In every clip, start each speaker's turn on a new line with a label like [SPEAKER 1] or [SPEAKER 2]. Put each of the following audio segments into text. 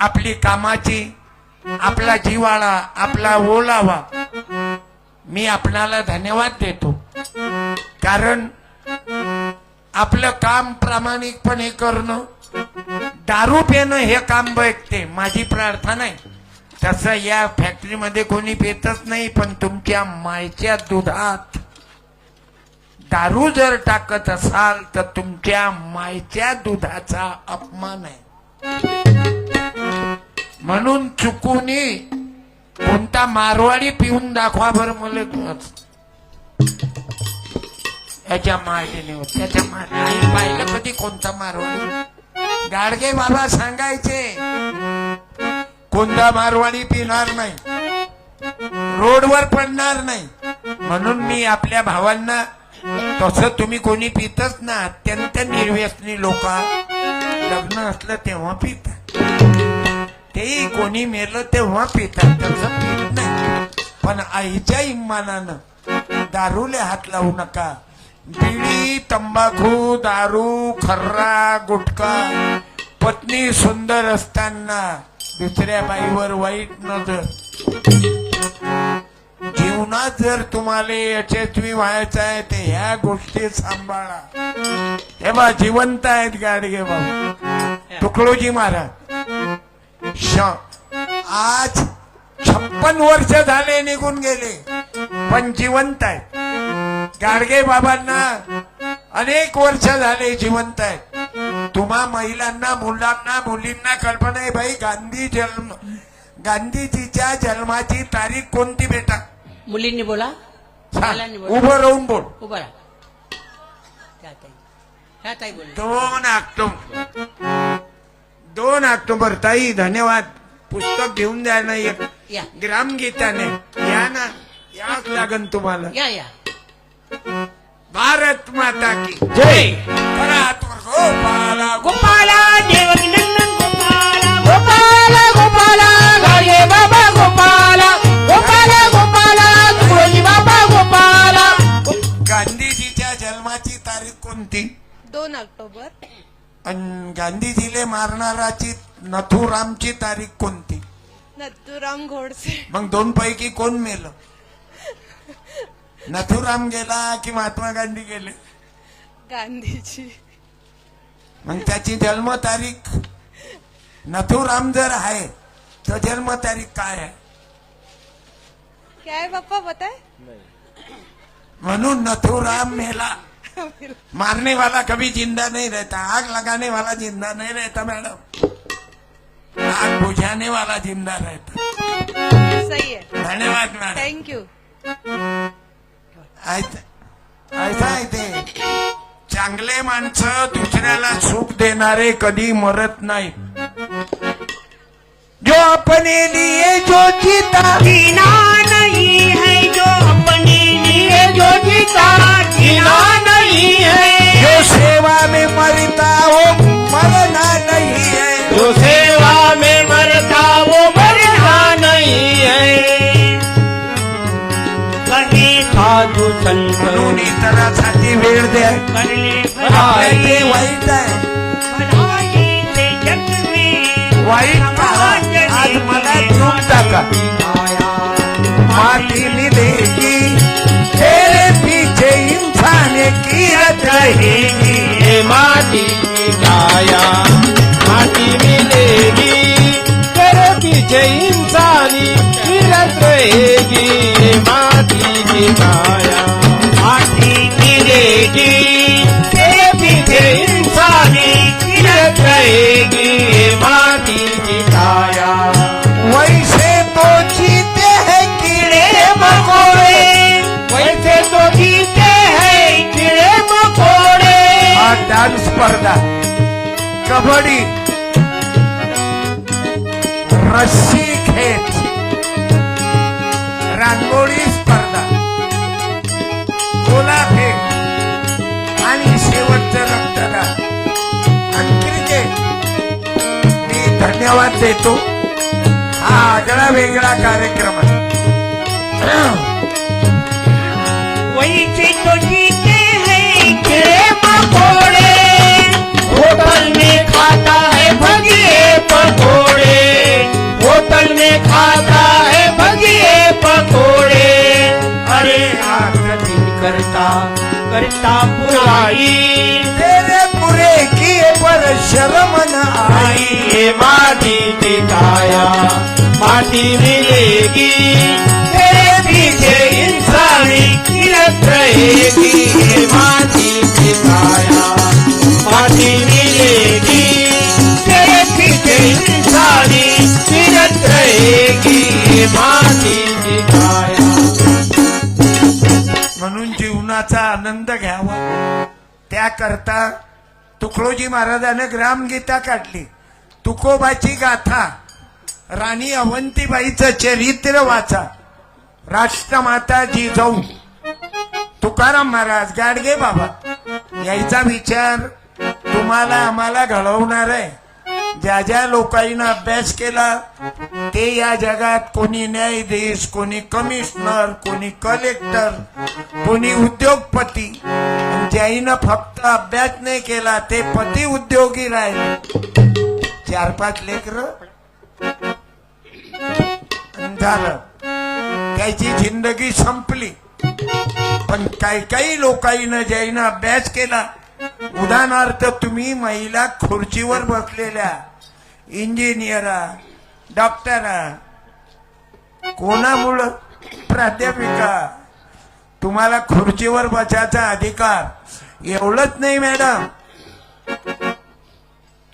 [SPEAKER 1] आपली कामाची आपला जिवाळा आपला ओलावा. मी आपणाला धन्यवाद देतो. कारण आपलं काम प्रामाणिकपणे करणं दारू पेणं हे काम बघते माझी प्रार्थना आहे तसं या फॅक्टरीमध्ये कोणी पेतच नाही पण तुमच्या मायच्या दुधात दारू जर टाकत असाल तर तुमच्या मायच्या दुधाचा अपमान आहे. म्हणून चुकूनी कोणता मारवाडी पिऊन दाखवा बरं मला याच्या मायने होत त्याच्या माय आई पाहिलं कधी कोणता मारवाडी? गाडगे बाबा सांगायचे कोणता मारवाडी पिणार नाही रोडवर पडणार नाही. म्हणून मी आपल्या भावांना तसं तुम्ही कोणी पितच ना अत्यंत निर्व्यसनी लोक. लग्न असलं तेव्हा पितात तेही कोणी मेलं तेव्हा पितात तसं पित नाही. पण आईच्या इमानानं दारूले हात लावू नका. बिडी तंबाखू दारू खर्रा गुटखा पत्नी सुंदर असताना दुसऱ्या बाईवर वाईट नजर. जीवनात जर तुम्हाला यशस्वी व्हायचं आहे ते ह्या गोष्टी सांभाळा. हे बा जिवंत आहेत गाडगे भाऊ. तुकडोजी महाराज. आज छप्पन वर्ष झाले निघून गेले पण जिवंत आहेत. गाडगे बाबांना अनेक वर्ष झाले जिवंत आहेत. तुम्हा महिलांना मुलांना मुलींना कल्पना आहे भाई गांधी जन्म गांधीजीच्या जन्माची तारीख कोणती बेटा?
[SPEAKER 2] मुलींनी बोला
[SPEAKER 1] उभं राहून बोल.
[SPEAKER 2] उभं राहा.
[SPEAKER 1] दोन ऑक्टोबर दोन ऑक्टोबर ताई धन्यवाद. पुस्तक घेऊन द्या ना एक.
[SPEAKER 2] या.
[SPEAKER 1] ग्रामगीताने. या ना. याच लागन तुम्हाला.
[SPEAKER 2] या या.
[SPEAKER 1] भारत माता की.
[SPEAKER 3] जय.
[SPEAKER 1] करा हात वर. गोपाला
[SPEAKER 2] गोपाला देवकी नंदन गोपाला.
[SPEAKER 3] गोपाला गोपाला. गाडगे बाबा गोपाला. गोपाला गोपाला. तुकडोजी बाबा गोपाला.
[SPEAKER 1] गांधीजीच्या जन्माची तारीख कोणती?
[SPEAKER 4] दोन ऑक्टोबर.
[SPEAKER 1] अन गांधीजीले मारणाराची नथुरामची तारीख कोणती?
[SPEAKER 4] नथुराम गोडसे
[SPEAKER 1] मग दोन पैकी कोण मेलं? नथुराम गेला की महात्मा गांधी गेले?
[SPEAKER 4] गांधीजी.
[SPEAKER 1] मग त्याची जन्मतारीख? नथुराम जर आहे तर जन्मतारीख काय आहे?
[SPEAKER 4] क्या है पापा बताए
[SPEAKER 1] म्हणून नथुराम मेला. मारने वाला कभी जिंदा नहीं रहता आग लगाने वाला जिंदा नहीं रहता मैडम। आग बुझाने वाला जिंदा रहता।
[SPEAKER 4] सही है।
[SPEAKER 1] धन्यवाद मॅडम।
[SPEAKER 4] थैंक यू
[SPEAKER 1] ऐसा आहे ते। चांगले माणसं दुसऱ्याला सुख देणारे कधी मरत नाही जो अपने लिए जो जीता इतरासाठी वेळ द्या
[SPEAKER 2] करले
[SPEAKER 1] आपल्या ते वाईट आहे
[SPEAKER 2] भलाई से जग में
[SPEAKER 1] वाईट पहा आज मला दुःख टाका माटी मिलेगी तेरे पीछे इंसान की रहेगी
[SPEAKER 3] ये माटी की काया
[SPEAKER 1] स्पर्धा कबड्डी रस्सी खेच रांगोळी स्पर्धा गोला फेक आणि शेवटचं रक्तदान. आणि क्रिकेट मी धन्यवाद देतो. हा आगळा वेगळा कार्यक्रम आहे.
[SPEAKER 2] होटल में खाता है
[SPEAKER 3] भगिए पकोड़े। होटल में खाता है भगिए पकोड़े। अरे आनंद करता करता पुराई
[SPEAKER 1] तेरे बुरे किए पर शर्म न आई।
[SPEAKER 3] ये माटी टिकाया माटी मिलेगी। तेरे पीछे इंसानी रहेगी। माटी टिकाया मिलेगी। रहेगी
[SPEAKER 1] म्हणून जीवनाचा आनंद घ्यावा. त्याकरता तुकडोजी महाराजानं ग्रामगीता काढली. तुकोबाची गाथा राणी अवंतीबाईचं चरित्र वाचा. राष्ट्रमाता जिजाऊ तुकाराम महाराज गाडगे बाबा यायचा विचार तुम्हाला आम्हाला घडवणार आहे. ज्या ज्या लोकांना अभ्यास केला ते या जगात कोणी न्यायाधीश कोणी कमिशनर कोणी कलेक्टर कोणी उद्योगपती. ज्याईनं फक्त अभ्यास नाही केला ते पती उद्योगी राहिले. चार पाच लेकर? झालं. त्याची जिंदगी संपली. पण काही काही लोकांना ज्याईनं अभ्यास केला उदाहरणार्थ तुम्ही महिला खुर्चीवर बसलेल्या इंजिनियरा डॉक्टरा कोणामुळं प्राध्यापिका तुम्हाला खुर्चीवर बसायचा अधिकार एवढंच नाही मॅडम.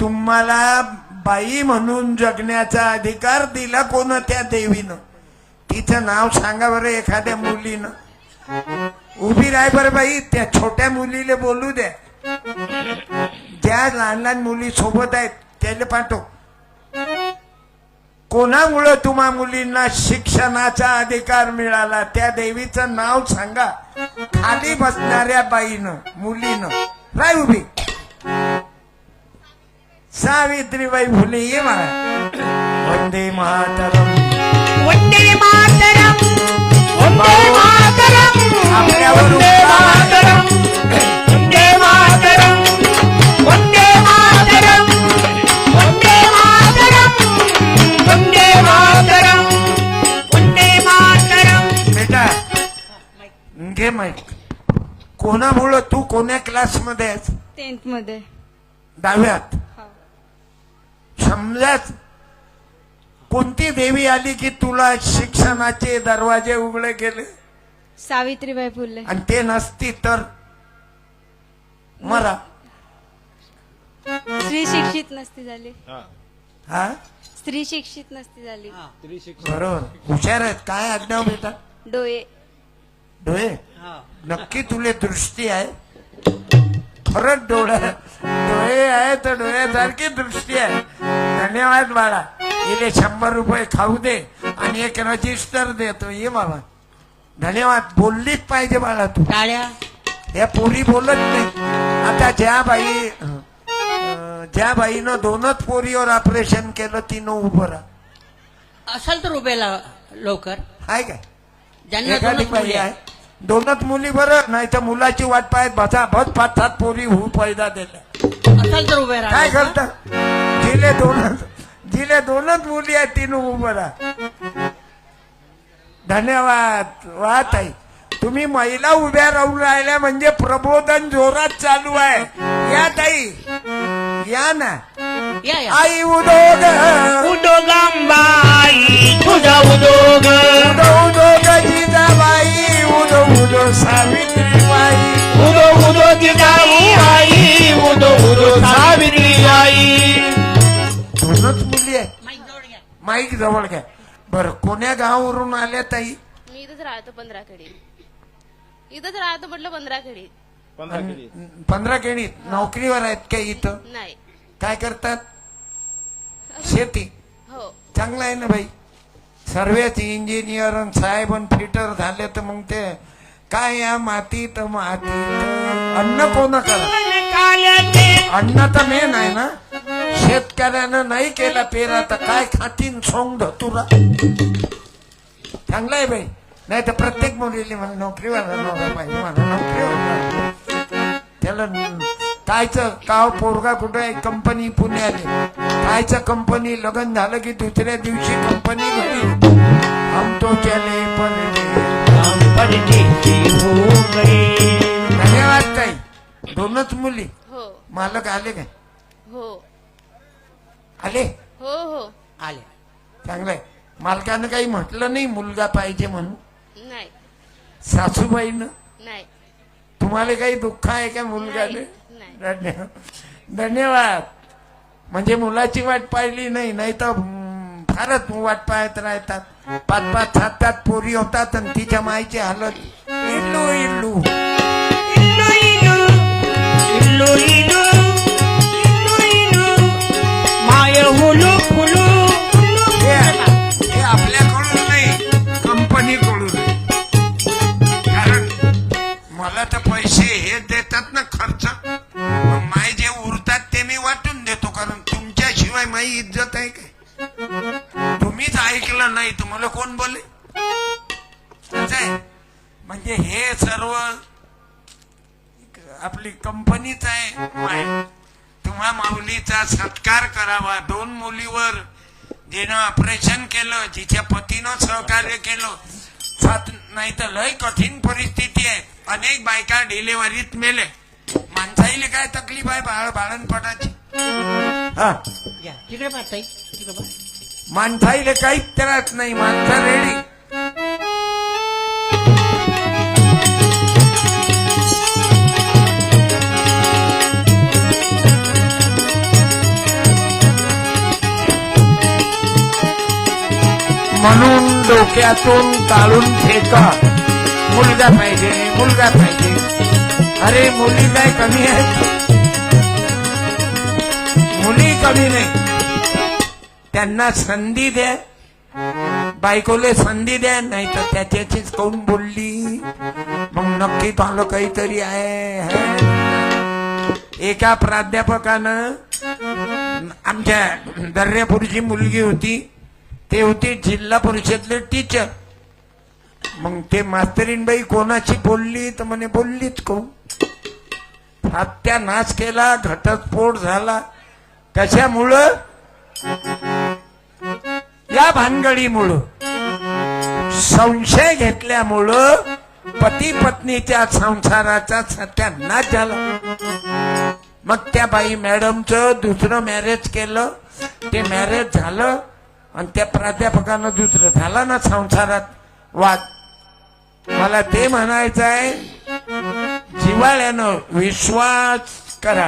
[SPEAKER 1] तुम्हाला बाई म्हणून जगण्याचा अधिकार दिला कोण त्या देवीनं? तिचं नाव सांगा बरं एखाद्या मुलीनं. उभी राय बरं बाई त्या छोट्या मुलीला बोलू द्या. ज्या लहान लहान मुली सोबत आहेत त्याला पाठव कोणामुळं तुम्हा मुलींना शिक्षणाचा अधिकार मिळाला त्या देवीचं नाव सांगा. खाली बसणाऱ्या बाईनं मुलीनं. राय उभी. सावित्रीबाई फुले ये म्हणा. वंदे मातरम.
[SPEAKER 2] वंदे मातरम. वंदे मातरम.
[SPEAKER 1] आपल्यावर कोणामुळं तू कोण्या क्लासमध्ये आहेस?
[SPEAKER 4] टेन्थमध्ये.
[SPEAKER 1] दहाव्यात. समजाच. कोणती देवी आली की तुला शिक्षणाचे दरवाजे उघडे केले?
[SPEAKER 4] सावित्रीबाई फुले.
[SPEAKER 1] आणि ते नसती तर? मरा.
[SPEAKER 4] स्त्री शिक्षित नसती झाली.
[SPEAKER 1] हा.
[SPEAKER 4] स्त्री शिक्षित नसती झाली.
[SPEAKER 1] बरोबर. हुशार आहेत. काय आज्ञा बेटा?
[SPEAKER 4] डोळे.
[SPEAKER 1] डोळे. नक्की तुले दृष्टी आहे. खरंच डोळ्या डोळे आहे तर डोळ्यासारखी दृष्टी आहे. धन्यवाद बाळा. इले शंभर रुपये खाऊ दे आणि एक रजिस्टर देतो ये बाबा. धन्यवाद. बोललीच पाहिजे बाळा तू.
[SPEAKER 2] टाळ्या.
[SPEAKER 1] या पोरी बोलत नाही. आता ज्या बाई ज्या बाईनं दोनच पोरीवर ऑपरेशन केलं तिनं उभं राहा.
[SPEAKER 2] असाल तर उभेला लवकर.
[SPEAKER 1] आहे काय?
[SPEAKER 2] ज्यांना
[SPEAKER 1] एखादी बाई आहे. दोनच मुली बरं नाही तर मुलाची वाट पाहत बसा भत पाच सात पोरी होऊ पैदा दिल्या
[SPEAKER 2] असाल तर उभे
[SPEAKER 1] काय
[SPEAKER 2] राहा
[SPEAKER 1] करता? जिले दोनच जिले दोनच मुली आहेत तिनं उभं राहा. धन्यवाद. वा ताई तुम्ही महिला उभ्या राहून राहिल्या म्हणजे प्रबोधन जोरात चालू आहे. या ताई या ना.
[SPEAKER 2] या या.
[SPEAKER 1] आई उदोग.
[SPEAKER 3] उदोगांबाई तुझा उदोग.
[SPEAKER 1] उदो उदोग जिजाबाई. उदो उदो सावित्रीबाई
[SPEAKER 3] उदो उदो जिजाऊ आई. उदो उदो सावित्री आई.
[SPEAKER 1] दोनच मुली आहे.
[SPEAKER 2] माईक जवळ घ्या.
[SPEAKER 1] माईक जवळ घ्या बर कोण्या गावावरून आल्या ताई?
[SPEAKER 5] मी इथंच राहतो पंधरा खेडी इथंच राहतो म्हटलं पंधरा खेडी
[SPEAKER 1] पंधरा केणीत नोकरीवर आहेत का इथं?
[SPEAKER 5] नाही.
[SPEAKER 1] काय करतात? शेती.
[SPEAKER 5] हो.
[SPEAKER 1] चांगलं आहे ना भाई सर्वेच इंजिनियर आणि साहेब आणि फिटर झाले तर मग ते काय या मातीत मातीत? अन्न कोण करा? अन्न तर मेन आहे ना. शेतकऱ्यानं नाही केला पेरा तर काय खातीन सोंग धतुरा? चांगलं आहे बाई. नाही तर प्रत्येक मुलीला मला नोकरीवर नवरा पाहिजे मला नोकरीवर त्याला कायचं काव पोरगा कुठं आहे? कंपनी पुण्याली. कायचं कंपनी लग्न झालं की दुसऱ्या दिवशी कंपनी घरी हम तो चले
[SPEAKER 3] हो
[SPEAKER 1] धन्यवाद ताई. दोनच मुली.
[SPEAKER 5] हो.
[SPEAKER 1] मालक आले काय?
[SPEAKER 5] हो.
[SPEAKER 1] आले?
[SPEAKER 5] हो हो.
[SPEAKER 1] आले. चांगलंय. मालकानं काही म्हटलं नाही मुलगा पाहिजे म्हणून.
[SPEAKER 5] नाही.
[SPEAKER 1] सासूबाईनं?
[SPEAKER 5] नाही.
[SPEAKER 1] तुम्हाला काही दुःख आहे का मुलगाने?
[SPEAKER 5] नाही.
[SPEAKER 1] धन्यवाद धन्यवाद. म्हणजे मुलाची वाट पाहिली नाही नाही तर फारच वाट पाहत राहतात. पाच पाच सात सात पोरी होतात आणि तिच्या माईची हालत इल्लू इल्लू.
[SPEAKER 2] इल्लू इल्लू. इल्लू इल्लू.
[SPEAKER 1] सत्कार करावा. दोन मुलीवर जिनं ऑपरेशन केलं जिच्या पतीनं सहकार्य केलं. सात नाही तर लय कठीण परिस्थिती आहे. अनेक बायका डिलेवरीत मेले माणसाईले काय तकलीफ आहे बाळ बाळणपणाची? हा.
[SPEAKER 2] या. तिकडे पाहताय तिकडे पहा.
[SPEAKER 1] माणसाईले काहीच त्रास नाही. माणसा रेडी म्हणून डोक्यातून काढून फेका. मुलगा पाहिजे मुलगा पाहिजे. अरे मुली काय कमी आहेत? मुली कमी नाही. त्यांना संधी द्या. बायकोले संधी द्या नाही तर त्याच्याचीच कोण बोलली. मग नक्की पाहिलं काहीतरी आहे एका प्राध्यापकानं आमच्या दर्यापूरची मुलगी होती. ते होते जिल्हा परिषदले टीचर मग ते मास्तरीनबाई कोणाची बोलली तर म्हणे बोललीच कोण? हत्या नाश केला घटस्फोट झाला. कशामुळं? या भानगडीमुळं. संशय घेतल्यामुळं पती पत्नीच्या संसाराचा सत्यानाश झाला. मग त्या बाई मॅडमचं दुसरं मॅरेज केलं. ते मॅरेज झालं. आणि त्या प्राध्यापकानं दुसरं झाला ना संसारात वाद. मला ते म्हणायचं आहे जिवाळ्यानं विश्वास करा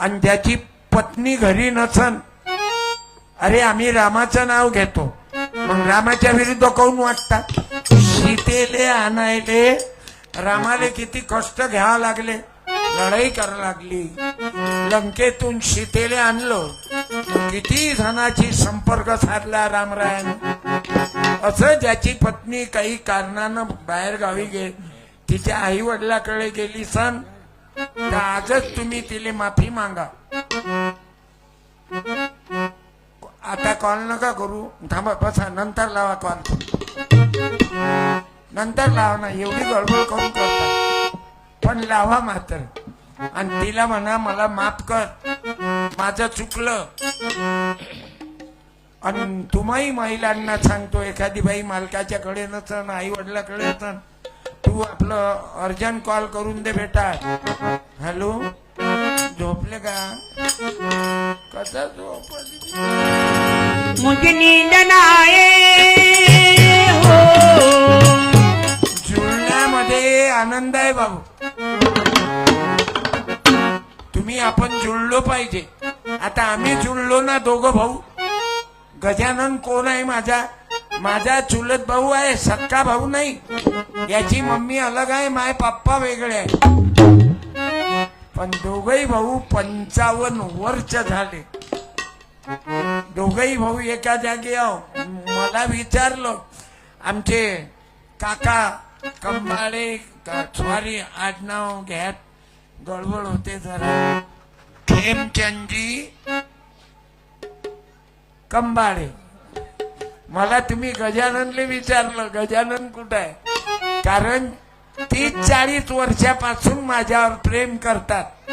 [SPEAKER 1] आणि त्याची पत्नी घरी नसन अरे आम्ही रामाचं नाव घेतो. मग रामाच्या विरुद्ध कोण वाटतात सीतेले आणायले. रामाले किती कष्ट घ्यावं लागले. लढाई करा लागली. लंकेतून सीतेले आणलं. किती जणाची संपर्क साधला रामरायन असं ज्याची पत्नी काही कारणानं बाहेर गावी गे तिच्या आई वडिलाकडे गेली सण तर आजच तुम्ही तिले माफी मागा. आता कॉल नका करू. थांबा बसा नंतर लावा कॉल. नंतर लावा ना एवढी गडबड करून करता. पण लावा मात्र. आणि तिला म्हणा मला माफ कर. माझं चुकलं. आणि तुम्हाही महिलांना सांगतो एखादी बाई मालकाच्याकडे नसन आई वडिलाकडे नसन तू आपलं अर्जंट कॉल करून दे बेटा हॅलो? झोपले का? कसा झोप
[SPEAKER 2] मुझे नींद हो.
[SPEAKER 1] जुळण्यामध्ये आनंद आहे बाबू. तुम्ही आपण जुळलो पाहिजे. आता आम्ही जुळलो ना दोघं भाऊ. गजानन कोण आहे माझा? माझा चुलत भाऊ आहे सक्का भाऊ नाही. याची मम्मी अलग आहे माय पप्पा वेगळे आहे. पण दोघही भाऊ पंचावन्न वर्ष झाले. दोघही भाऊ एका जागी आहो. मला विचारलं आमचे काका कंबाळे सॉरी आडनाव घ्यात. गडबड होते जरा. खेमचंदजी कंबाळे मला तुम्ही गजाननले विचारलं गजानन कुठं आहे कारण तीस चाळीस वर्षापासून माझ्यावर प्रेम करतात